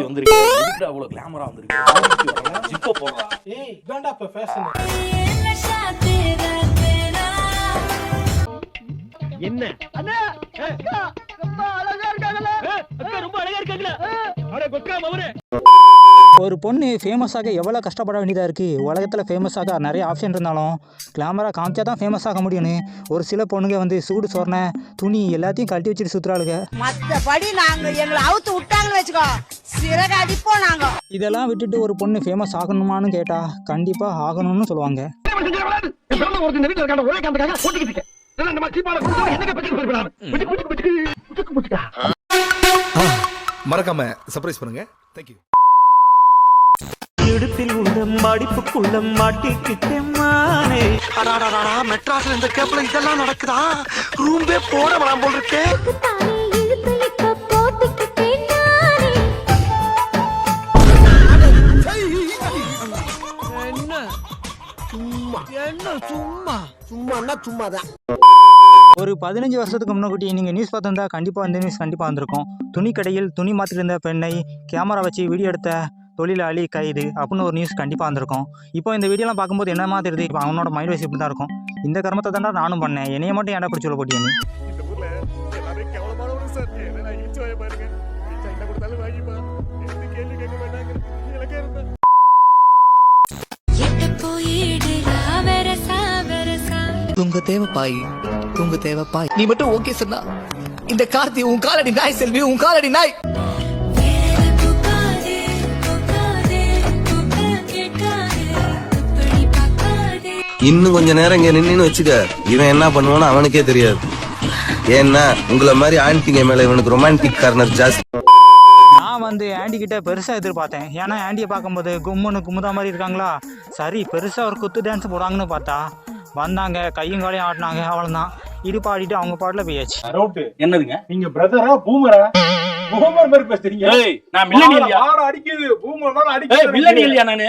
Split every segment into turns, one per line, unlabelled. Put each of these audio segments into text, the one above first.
தாடி வந்திருக்கு அவ்வளவு கிளாமரா வந்திருக்கு ஜிப்ப போடுறா.
ஏய் இதான்டா இப்ப ஃபேஷன்
என்ன? அண்ணா ரொம்ப அழகா இருக்காங்கல்ல. அக்கா ரொம்ப அழகா இருக்காங்கல்ல அட கொக்கா மவரே
ஒரு பொண்ணு ஃபேமஸாக எவ்வளோ கஷ்டப்பட வேண்டியதாக இருக்குது உலகத்தில் ஃபேமஸாக நிறைய ஆப்ஷன் இருந்தாலும் கிளாமராக காமிச்சா தான் ஃபேமஸ் ஆக முடியும்னு ஒரு சில பொண்ணுங்க வந்து சூடு சொரணை துணி எல்லாத்தையும் கழட்டி வச்சுட்டு சுற்றுறாளுங்க
மத்தபடி நாங்க எங்களை அவுத்து விட்டாங்கன்னு வச்சுக்கோ. சிறகு அடிப்போம் நாங்க.
இதெல்லாம் விட்டுட்டு ஒரு பொண்ணு ஃபேமஸ் ஆகணுமான்னு கேட்டால் கண்டிப்பாக ஆகணும்னு சொல்லுவாங்க.
மறக்காம சர்ப்ரைஸ் பண்ணுங்க. தேங்க்யூ
இடுப்பில் உள்ள மடிப்புக்குள்ள மாட்டிக்கிட்டேன் மானே
மெட்ராஸ்ல இந்த கேப்ல இதெல்லாம் நடக்குதா? ரூம்பே போட வேணாம் போல் இருக்கே
சும்மான்னா சும்மாதான்.
ஒரு பதினஞ்சு வருஷத்துக்கு முன்னாடி நீங்கள் நியூஸ் பார்த்துருந்தா கண்டிப்பாக இந்த நியூஸ் கண்டிப்பாக வந்திருக்கும். துணி கடையில் துணி மாற்றிருந்த பெண்ணை கேமரா வச்சு வீடியோ எடுத்த தொழிலாளி கைது அப்படின்னு ஒரு நியூஸ் கண்டிப்பாக வந்திருக்கும். இப்போ இந்த வீடியோலாம் பார்க்கும்போது என்னமா தெரியுது? இப்போ அவனோட மைண்ட் வைஸ் இப்படி தான் இருக்கும். இந்த கர்மத்தை தான்டா நானும் பண்ணேன். என்னைய மட்டும் ஏன்டா பிடிச்சி சொல்ல போட்டியன்னு
தூங்க தேவை பாய். தூங்க தேவை பாய். நீ மட்டும் ஓகே சொன்னா இந்த கார்த்தி உன் காலடி நாய் செல்வி உன் காலடி நாய்.
இன்னும் கொஞ்ச நேரம் இங்க நின்னு வச்சுக்க இவன் என்ன பண்ணுவான்னு அவனுக்கே தெரியாது. ஏன்னா உங்களை மாதிரி ஆன்டிங்க மேல இவனுக்கு ரொமான்டிக் கார்னர் ஜாஸ்தி.
நான் வந்து ஆண்டி கிட்ட பெருசாக எதிர்பார்த்தேன். ஏன்னா ஆண்டியை பார்க்கும்போது கும்முன்னு குமுதா மாதிரி இருக்காங்களா? சரி பெருசாக ஒரு குத்து டான்ஸ் போடுவாங்கன்னு பார்த்தா வந்தாங்க கையும் காலையும் ஆடினாங்க அவ்வளோதான் இடுப்பு ஆடிட்டு அவங்க பாட்டில் போயாச்சு.
டவுட்
என்னதுங்க?
நீங்க பிரதரா பூமரா பூமர் மாதிரி பேசுறீங்க.
ஏய் நான் மில்லனியல்யா
வாரம் அடிக்குது. பூமர் மாதிரி
ஏய்
அடிக்குது
மில்லனியல்யா நானு?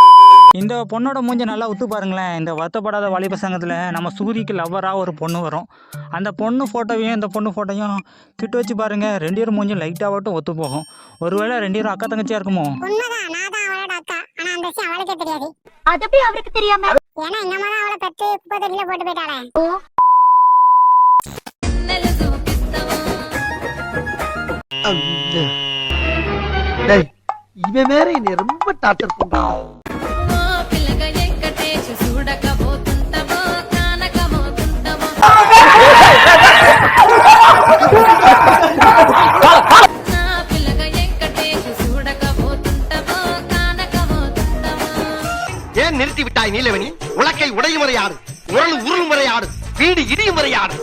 இந்த பொண்ணோட மூஞ்ச நல்லா உத்து பாருங்களேன். இந்த வருத்தப்படாத வாலிப சங்கத்தில் நம்ம சூரிக்கு லவ்வராக ஒரு பொண்ணு வரும். அந்த பொண்ணு ஃபோட்டோவையும் இந்த பொண்ணு ஃபோட்டோவையும் கிட்ட வச்சு பாருங்க. ரெண்டு பேரும் மூஞ்சும் லைட்டாக மட்டும் ஒத்து போகும். ஒருவேளை ரெண்டு பேரும் அக்கா தங்கச்சியாக இருக்குமோ?
உண்மைதான். நான் தான் அவளோட அக்கா. ஆனா அந்த விஷயம் அவளுக்கே தெரியாது.
அது எப்படி அவருக்கு தெரியாம?
ஏன்னா எங்க அம்மா அவளை பெற்று குப்பை தொட்டில போட்டு போயிட்டாளே.
இவன் வேற என்னை ரொம்ப டார்ச்சர் பண்றான். ஏன் நிறுத்தி விட்டாய் நீலவணி? உலக்கை உடையும் வரையாடு உரல் உருள் முறையாடு வீடு இடியும் வரையாடு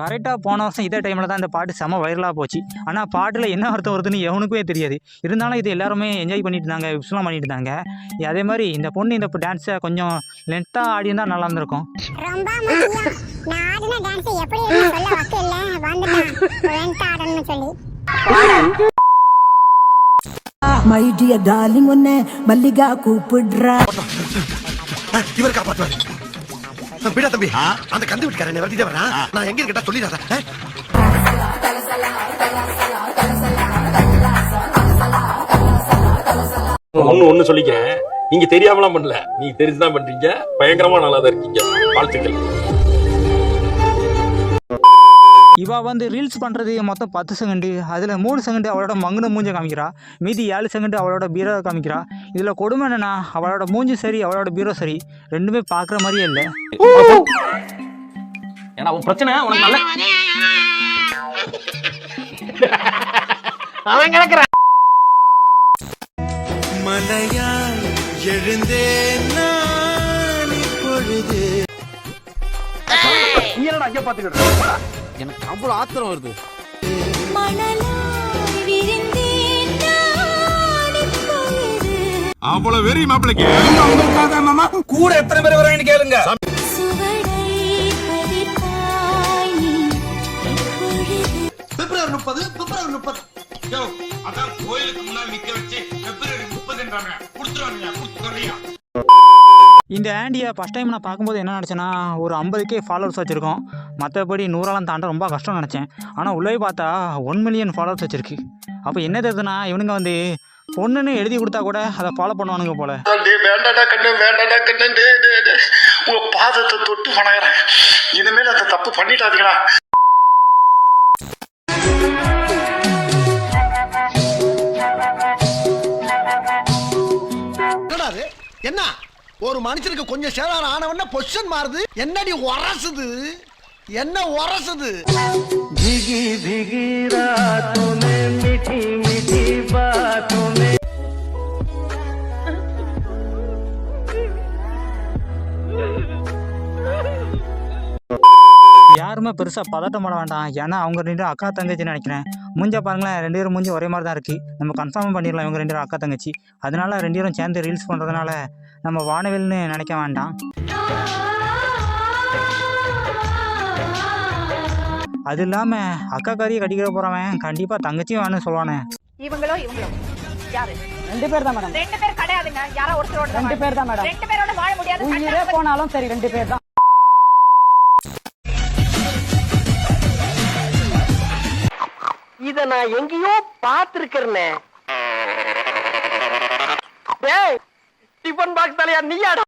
கரெக்டாக போன வருஷம் இதே டைமில் தான் இந்த பாட்டு செம வைரலாக போச்சு. ஆனால் பாட்டில் என்ன அர்த்தம் வருதுன்னு எவனுக்குமே தெரியாது. இருந்தாலும் இது எல்லாருமே என்ஜாய் பண்ணிட்டு இருந்தாங்க விப்ஸ்லாம் பண்ணிட்டு இருந்தாங்க. அதே மாதிரி இந்த பொண்ணு இந்த டான்ஸை கொஞ்சம் லென்த்தாக ஆடி இருந்தால் நல்லா இருந்திருக்கும்.
ரொம்ப முக்கியம் நான் ஆடின டான்ஸ் எப்படி இருக்குன்னு சொல்ல வக்கு இல்ல. வந்துட்டான். வெண்ட் ஆடணும்னு சொல்லி.
மை டியர் டார்லிங் உன்னை மல்லிகா கூப்பிடுறா.
இவர் காப்பாற்றுவாரு பிடா தம்பி. அந்த கந்து வீட்டுக்காரன் என்ன வரட்டிட்டே வரா நான் எங்க இருக்கட்டா சொல்லிடாத
ஒண்ணு ஒண்ணு சொல்லிக்கிறேன் நீங்க தெரியாமலாம் பண்ணல. நீங்க தெரிஞ்சுதான் பண்றீங்க. பயங்கரமா நல்லா தான் இருக்கீங்க. வாழ்த்துக்கள்.
இவ வந்து ரீல்ஸ் பண்ணுறது மொத்தம் பத்து செகண்டு அதில் மூணு செகண்டு அவளோட மங்குன மூஞ்ச காமிக்கிறா. மீதி ஏழு செகண்டு அவளோட பீரோ காமிக்கிறா. இதில் கொடுமை என்னன்னா அவளோட மூஞ்சி சரி அவளோட பீரோ சரி. ரெண்டுமே பார்க்குற மாதிரியே இல்லை.
ஏன்னா உன் பிரச்சனை உனக்கு நல்ல
அவன் கிடக்குறான்
மலையால் எழுந்தேன் நான் இப்பொழுது.
நீ என்னடா அங்க பாத்துக்கிட்டு
எனக்கு அவ்வளவு ஆத்திரம் வருது.
அவ்வளவு வெறி மாப்பிளைக்கு.
கூட எத்தனை பேர் வராங்கன்னு கேளுங்க.
பிப்ரவரி முப்பது பிப்ரவரி முப்பது.
அதான் கோயிலுக்கு முன்னாடி நிக்க வச்சு பிப்ரவரி முப்பதுன்றாங்க கொடுத்துருவானுங்க கொடுத்துறியா
இந்த ஆண்டியை ஃபஸ்ட் டைம் நான் பார்க்கும்போது என்ன நினச்சேன்னா ஒரு ஐம்பதுக்கே ஃபாலோவர்ஸ் வச்சுருக்கோம். மற்றபடி நூறாலாம் தாண்ட ரொம்ப கஷ்டம் நினச்சேன். ஆனால் உள்ளே பார்த்தா ஒன் மில்லியன் ஃபாலோவர்ஸ் வச்சுருக்கு. அப்போ என்ன தெரியுதுன்னா இவனுங்க வந்து பொண்ணுன்னு எழுதி கொடுத்தா கூட அதை ஃபாலோ பண்ணுவானுங்க போல.
வேண்டாடா கண்ணு வேண்டாடா கண்ணு டே டே டே உங்க பாதத்தை தொட்டு வணங்குறேன். இனிமேல் அந்த தப்பு பண்ணிட்டாதீங்களா என்ன? ஒரு மனுஷனுக்கு கொஞ்சம் சேதாரம் ஆனவன பொசிஷன் மாறுது. என்னடி உரசுது? என்ன உரசுது?
யாருமே பெருசாக பதட்டம் பண்ண வேண்டாம். ஏன்னா அவங்க ரெண்டு அக்கா தங்கச்சின்னு நினைக்கிறேன். மூஞ்ச பாருங்களேன் ரெண்டு பேரும் மூஞ்சி ஒரே மாதிரி தான் இருக்குது நம்ம கன்ஃபார்ம் பண்ணிடலாம் இவங்க ரெண்டு பேரும் அக்கா தங்கச்சி. அதனால ரெண்டு பேரும் சேர்ந்து ரீல்ஸ் பண்ணுறதுனால நம்ம வானவில்னு நினைக்க வேண்டாம். அது இல்லாமல் அக்கா காரியை கட்டிக்கிற போகிறவன் கண்டிப்பாக தங்கச்சியும் வேணும்னு சொல்லுவானே.
இவங்களோ இவங்களோ. யாரு?
ரெண்டு பேர் தான் மேடம்.
ரெண்டு பேர் கிடையாதுங்க. யாரோ ஒருத்தரோட தான்
ரெண்டு பேர் தான் மேடம்.
ரெண்டு பேரோட வாழ முடியாது.
உயிரே போனாலும் சரி ரெண்டு பேர் தான்.
இத நான் எங்கேயோ பாத்துருக்கிறேனே டேய் டிஃபன் பாக்ஸ் தலையா நீயாடா?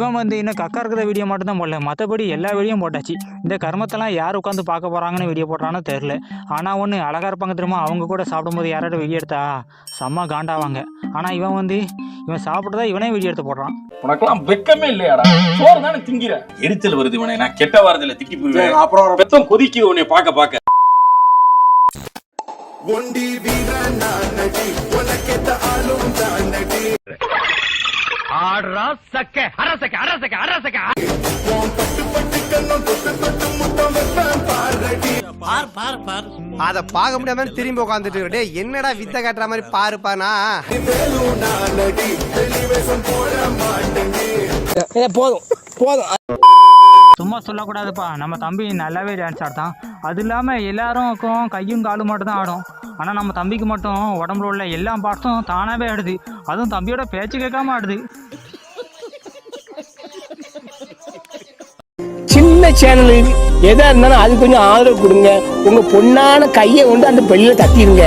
இவன் வந்து இன்னும் கக்கா இருக்கிற வீடியோ மட்டும் தான் போடல. மற்றபடி எல்லா வீடியோவும் போட்டாச்சு. இந்த கர்மத்தெல்லாம் யார் உட்காந்து பார்க்க போகிறாங்கன்னு வீடியோ போடுறான்னு தெரில ஆனால் ஒன்று அழகாக இருப்பாங்க தெரியுமா? அவங்க கூட சாப்பிடும்போது யாரோட வீடியோ எடுத்தா செம்ம காண்டாவாங்க. ஆனால் இவன் வந்து இவன் சாப்பிட்டதா இவனே வீடியோ எடுத்து போடுறான்.
உனக்கெல்லாம் வெக்கமே இல்லையாடா? சோறு தானே திங்கிற? எரிச்சல் வருது இவனை. நான் கெட்ட வாரத்துல திக்கி போயிருவேன் அப்புறம் பெத்தம் கொதிக்குது உன்னை பார்க்க பார்க்க.
ஒண்டி வீரன் நான் நடி. உனக்கேத்த ஆளும் தான் நடி.
ஆடுறா சக்க. அரசக்க அரசக்க அரசக்க
முத்தம் வைப்பேன் பாரடி
அத பார்க்க முடியாம திரும்பி உட்காந்துட்டு டேய் என்னடா வித்த காட்டுற மாதிரி
போட மாட்டேங்க
போதும் போதும்.
சும்மா சொல்லக்கூடாதுப்பா. நம்ம தம்பி நல்லாவே டான்ஸ் ஆடுதான். அது இல்லாமல் எல்லாருக்கும் கையும் காலும் மட்டும் தான் ஆடும். ஆனால் நம்ம தம்பிக்கு மட்டும் உடம்புல உள்ள எல்லா பார்ட்ஸும் தானாகவே ஆடுது. அதுவும் தம்பியோட பேச்சு கேட்காம ஆடுது.
சின்ன சேனல் எதாக இருந்தாலும் அது கொஞ்சம் ஆதரவு கொடுங்க. உங்கள் பொண்ணான கையை கொண்டு அந்த பெண்ணில் தட்டிடுங்க